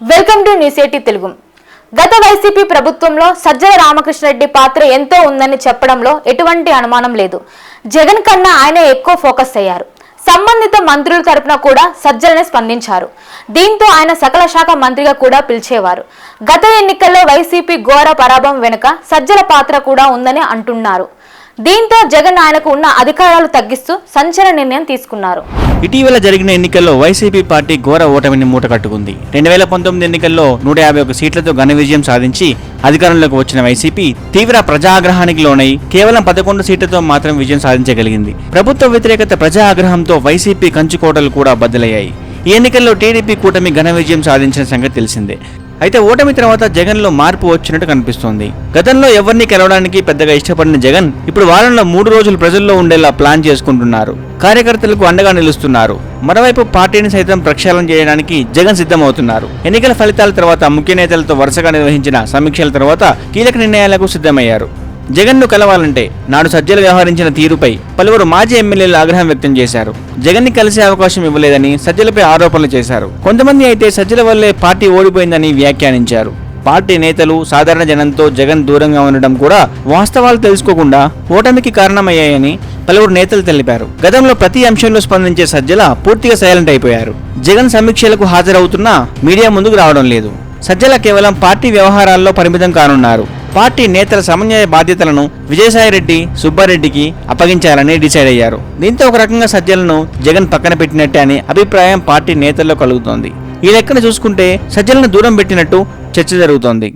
Welcome to news eighty Telugu. గత YCP ప్రభుత్వంలో సజ్జల రామకృష్ణరెడ్డి పాత్ర ఎంతో ఉందని చెప్పడంలో ఎటువంటి అనుమానం లేదు. జగన్ కన్నా ఆయన ఎక్కువ ఫోకస్ అయ్యారు. సంబంధిత మంత్రుల తరపున కూడా సజ్జలనే స్పందించారు. దీంతో ఆయన సకల శాఖ మంత్రిగా కూడా పిలిచేవారు. గత ఎన్నికల్లో వైసీపీ ఘోర పరాభవం వెనుక సజ్జల పాత్ర కూడా ఉందని అంటున్నారు. దీంతో జగన్ ఆయనకు ఉన్న అధికారాలు తగ్గిస్తూ సంచలన నిర్ణయం తీసుకున్నారు. ఇటీవల జరిగిన ఎన్నికల్లో వైసీపీ పార్టీ ఘోర ఓటమిని మూటకట్టుకుంది రెండు వేల పంతొమ్మిది ఎన్నికల్లో నూట యాభై ఒక సీట్లతో ఘన విజయం సాధించి అధికారంలోకి వచ్చిన వైసీపీ తీవ్ర ప్రజాగ్రహానికి లోనై కేవలం పదకొండు సీట్లతో మాత్రం విజయం సాధించగలిగింది. ప్రభుత్వ వ్యతిరేకత ప్రజా ఆగ్రహంతో వైసీపీ కంచుకోటలు కూడా బద్దలయ్యాయి. ఈ ఎన్నికల్లో టీడీపీ కూటమి ఘన విజయం సాధించిన సంగతి తెలిసిందే. అయితే ఓటమి తర్వాత జగన్లో మార్పు వచ్చినట్టు కనిపిస్తోంది. గతంలో ఎవరిని కలవడానికి పెద్దగా ఇష్టపడిన జగన్ ఇప్పుడు వారంలో మూడు రోజులు ప్రజల్లో ఉండేలా ప్లాన్ చేసుకుంటున్నారు. కార్యకర్తలకు అండగా నిలుస్తున్నారు. మరోవైపు పార్టీని సైతం ప్రక్షాళన చేయడానికి జగన్ సిద్ధమవుతున్నారు. ఎన్నికల ఫలితాల తర్వాత ముఖ్య నేతలతో వరుసగా నిర్వహించిన సమీక్షల తర్వాత కీలక నిర్ణయాలకు సిద్ధమయ్యారు. జగన్ను కలవాలంటే నాడు సజ్జలు వ్యవహరించిన తీరుపై పలువురు మాజీ ఎమ్మెల్యేలు ఆగ్రహం వ్యక్తం చేశారు. జగన్ని కలిసే అవకాశం ఇవ్వలేదని సజ్జలపై ఆరోపణలు చేశారు. కొంతమంది అయితే సజ్జల వల్లే పార్టీ ఓడిపోయిందని వ్యాఖ్యానించారు. పార్టీ నేతలు సాధారణ జనంతో జగన్ దూరంగా ఉండడం కూడా వాస్తవాలు తెలుసుకోకుండా ఓటమికి కారణమయ్యాయని పలువురు నేతలు తెలిపారు. గతంలో ప్రతి అంశంలో స్పందించే సజ్జల పూర్తిగా సైలెంట్ అయిపోయారు. జగన్ సమీక్షలకు హాజరవుతున్నా మీడియా ముందుకు రావడం లేదు. సజ్జల కేవలం పార్టీ వ్యవహారాల్లో పరిమితం కానున్నారు. పార్టీ నేతల సమన్వయ బాధ్యతలను విజయసాయిరెడ్డి సుబ్బారెడ్డికి అప్పగించాలని డిసైడ్ అయ్యారు. దీంతో ఒక రకంగా సజ్జలను జగన్ పక్కన పెట్టినట్టే అనే అభిప్రాయం పార్టీ నేతల్లో కలుగుతోంది. ఈ లెక్కన చూసుకుంటే సజ్జలను దూరం పెట్టినట్టు చర్చ జరుగుతోంది.